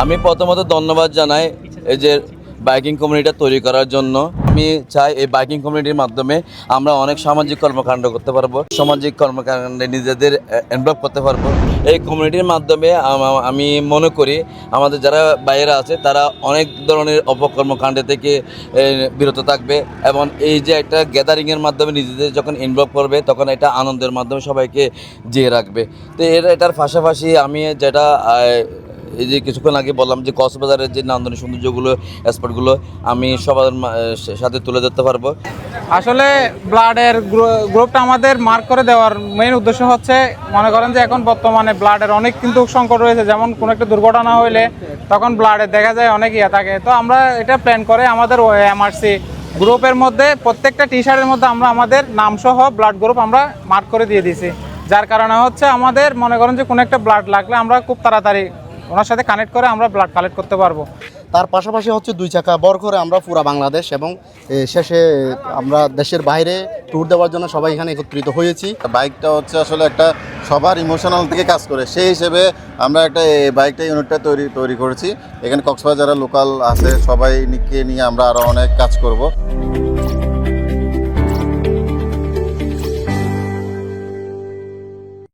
আমি প্রথমত ধন্যবাদ জানাই এই যে বাইকিং কমিউনিটি তৈরি করার জন্য। আমি চাই এই বাইকিং কমিউনিটির মাধ্যমে আমরা অনেক সামাজিক কর্মকাণ্ড করতে পারব, সামাজিক কর্মকাণ্ডে নিজেদের ইনভলভ করতে পারব। এই কমিউনিটির মাধ্যমে আমি মনে করি আমাদের যারা বাইরে আছে তারা অনেক ধরনের অপকর্মকাণ্ডে থেকে বিরত থাকবে এবং এই যে একটা গ্যাদারিংয়ের মাধ্যমে নিজেদের যখন ইনভলভ করবে তখন এটা আনন্দের মাধ্যমে সবাইকে জিয়ে রাখবে। তো এর, এটার পাশাপাশি আমি যেটা এই যে কিছুক্ষণ আগে বললাম যে কক্সবাজারের যে নান্দনিক সৌন্দর্যগুলো, স্পটগুলো, আমি সবার সাথে তুলে ধরতে পারব। আসলে ব্লাডের গ্রুপটা আমাদের মার্ক করে দেওয়ার মেইন উদ্দেশ্য হচ্ছে, মনে করেন যে এখন বর্তমানে ব্লাডের অনেক কিন্তু সংকট রয়েছে। যেমন কোনো একটা দুর্ঘটনা হইলে তখন ব্লাডে দেখা যায় অনেক ইয়ে থাকে। তো আমরা এটা প্ল্যান করে আমাদের এমআরসি গ্রুপের মধ্যে প্রত্যেকটা টি শার্টের মধ্যে আমরা আমাদের নাম সহ ব্লাড গ্রুপ আমরা মার্ক করে দিয়ে দিয়েছি। যার কারণে হচ্ছে আমাদের মনে করেন যে কোনো একটা ব্লাড লাগলে আমরা খুব তাড়াতাড়ি ওনার সাথে কানেক্ট করে আমরা ব্লাড কালেক্ট করতে পারব। তার পাশাপাশি হচ্ছে দুই চাকা বর করে আমরা পুরা বাংলাদেশ এবং শেষে আমরা দেশের বাইরে ট্যুর দেওয়ার জন্য সবাই এখানে একত্রিত হয়েছি। বাইকটা হচ্ছে আসলে একটা সবার ইমোশনাল থেকে কাজ করে। সেই হিসেবে আমরা একটা বাইকটা ইউনিটটা তৈরি তৈরি করেছি। এখানে কক্সবাজার যারা লোকাল আছে সবাইকে নিয়ে আমরা আরও অনেক কাজ করব।